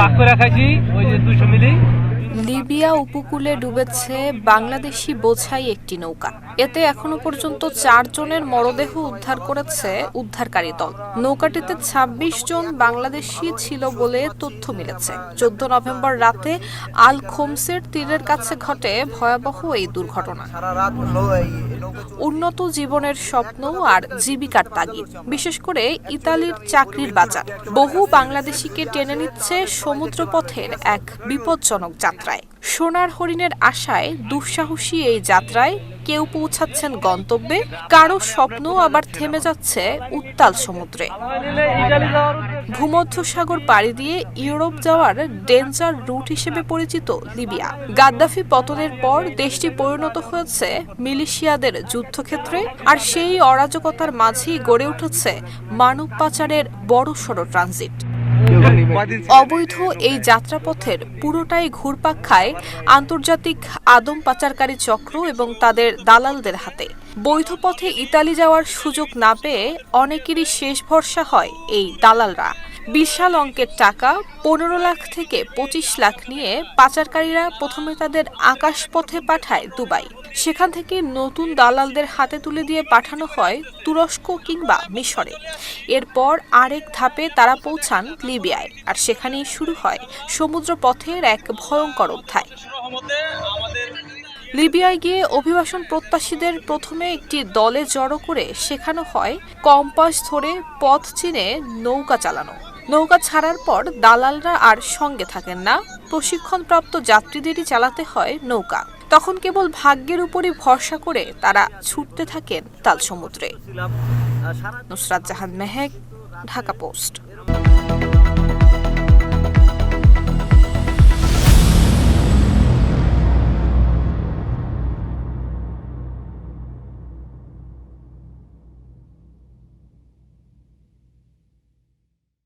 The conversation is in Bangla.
ভাগ করে রাখাইছি ওই যে দুশো মিলি। লিবিয়া উপকূলে ডুবেছে বাংলাদেশি বোঝাই একটি নৌকা। এতে এখনও পর্যন্ত চারজনের মরদেহ উদ্ধার করেছে উদ্ধারকারী দল। নৌকাটিতে ২৬ জন বাংলাদেশি ছিল বলে তথ্য মিলেছে। চোদ্দ নভেম্বর রাতে আল খোমসের তীরের কাছে ঘটে ভয়াবহ এই দুর্ঘটনা। উন্নত জীবনের স্বপ্ন আর জীবিকার তাগিদ, বিশেষ করে ইতালির চাকরির বাজার। বহু বাংলাদেশিকে টেনে নিচ্ছে সমুদ্রপথের এক বিপজ্জনক যাত্রায়। সোনার হরিণের আশায় দুঃসাহসী এই যাত্রায় কেউ পৌঁছাচ্ছেন গন্তব্যে, কারও স্বপ্ন আবার থেমে যাচ্ছে উত্তাল সমুদ্রে। উদ্দেশ্যে। ভূমধ্যসাগর পাড়ি দিয়ে ইউরোপ যাওয়ার ডেঞ্জার রুট হিসেবে পরিচিত লিবিয়া। গাদ্দাফি পতনের পর দেশটি পরিণত হয়েছে মিলিশিয়াদের যুদ্ধক্ষেত্রে, আর সেই অরাজকতার মাঝেই গড়ে উঠেছে মানব পাচারের বড়সড় ট্রানজিট। অবৈধ এই যাত্রাপথের পুরোটাই ঘুরপাক খায় আন্তর্জাতিক আদম পাচারকারী চক্র এবং তাদের দালালদের হাতে। বৈধ পথে ইতালি যাওয়ার সুযোগ না পেয়ে অনেকেরই শেষ ভরসা হয় এই দালালরা। বিশাল অঙ্কের টাকা, পনেরো লাখ থেকে পঁচিশ লাখ নিয়ে পাচারকারীরা প্রথমে তাদের আকাশপথে পাঠায় দুবাই। সেখান থেকে নতুন দালালদের হাতে তুলে দিয়ে পাঠানো হয় তুরস্ক কিংবা মিশরে। এরপর আরেক ধাপে তারা পৌঁছান লিবিয়ায় আর সেখানেই শুরু হয় সমুদ্র পথের এক ভয়ঙ্কর অধ্যায়। লিবিয়ায় গিয়ে অভিবাসন প্রত্যাশীদের প্রথমে একটি দলে জড়ো করে শেখানো হয় কম্পাস ধরে পথ চিনে নৌকা চালানো। নৌকা ছাড়ার পর দালালরা আর সঙ্গে থাকেন না। প্রশিক্ষণপ্রাপ্ত যাত্রীদেরই চালাতে হয় নৌকা। তখন কেবল ভাগ্যের উপরই ভরসা করে তারা ছুটতে থাকেন তাল সমুদ্রে নুসরাত জাহান মেহেক, ঢাকা পোস্ট।